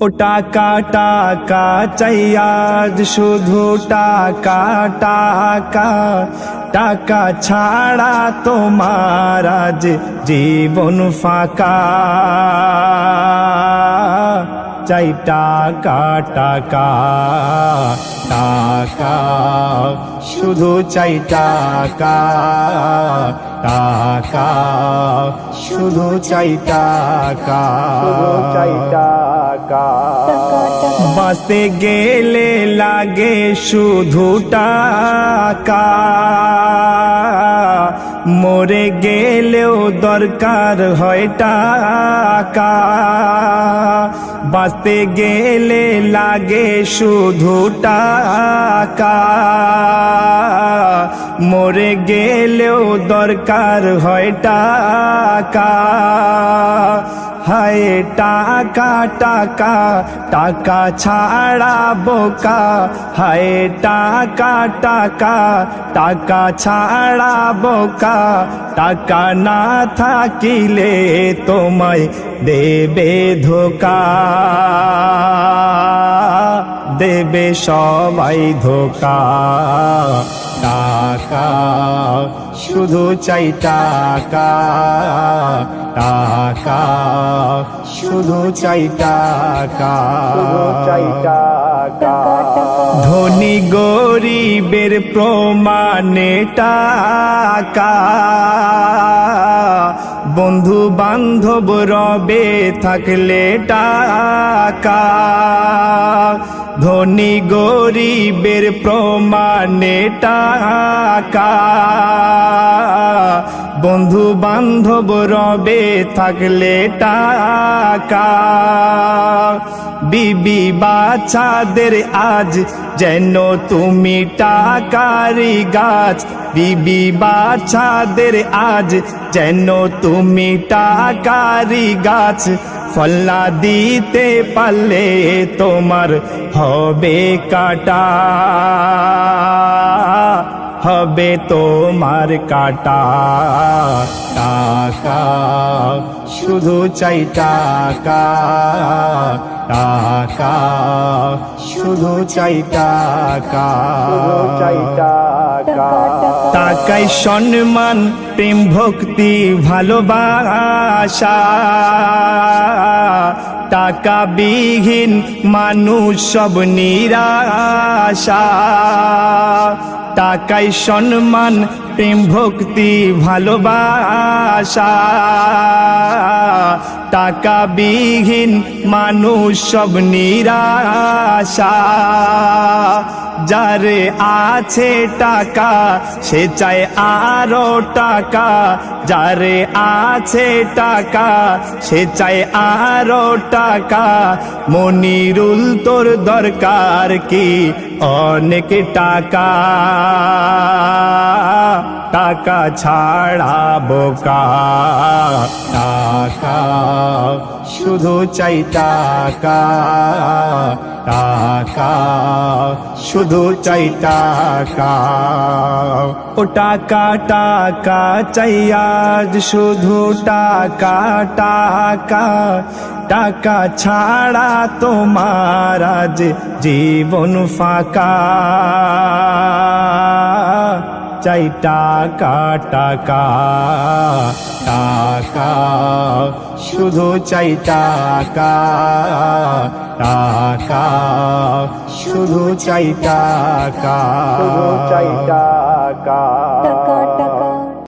ও টাকা টাকা চাই আজ শুধু টাকা টাকা। টাকা ছাড়া তোমার আজ জীবন ফাঁকা। চাই টাকা টাকা। টাকা, শুধু চাই টাকা। টাকা, শুধু চাই টাকা। চাই টাকা। বাঁচতে গেলে লাগে শুধু টাকা। মরে গেলেও দরকার হয় টাকা। বাঁচতে গেলে লাগে শুধু টাকা। মরে গেলেও দরকার হয় টাকা। হায়, টাকা টাকা টাকা ছাড়া বোকা। হায়, টাকা টাকা টাকা ছাড়া বোকা। টাকা না থাকিলে তোমায় দেবে ধোকা। দেবে সবাই ধোকা। টাকা, শুধু চাই টাকা। টাকা, শুধু চাই টাকা। চাই ধনী গরিবের প্রমাণে টাকা। বন্ধু বান্ধব রবে থাকলে টাকা। ধনী গরিবের প্রমাণে টাকা। বন্ধু বান্ধব রবে থাকলে টাকা। বিবি বাচ্চাদের আজ যেন তুমি টাকারি গাছ। বিবি বাচ্চাদের আজ যেন তুমি টাকারি গাছ। ফল্লা দিতে পারলে তোমার হবে কাটা। হবে তোমার কাটা। টাকা, শুধু চাই টাকা। টাকা, শুধু চাই টাকা। চাই টাকা টাকায় সম্মান, প্রেম, ভক্তি, ভালোবাসা। টাকা বিহীন মানুষ সব নিরাশা। টাকায় সম্মান, প্রেম, ভক্তি, ভালোবাসা। টাকা বিহীন মানুষ সব নিরাশা। যারে আছে টাকা, সে চায় আরও টাকা। যারে আছে টাকা, সে চায় আরও টাকা। মনিরুল, তোর দরকার কি? অনেক টাকা। টাকা ছাড়া বোকা। টাকা শুধু চাই টাকা। টাকা, শুধু চাই টাকা। ও টাকা টাকা চাই আজ, শুধু টাকা টাকা। টাকা ছাড়া তোমার আজ জীবন ফাঁকা। চাই টাকা টাকা টাকা। শুধু চাই টাকা টাকা। শুধু চাই টাকা। চাই টাকা টাকা।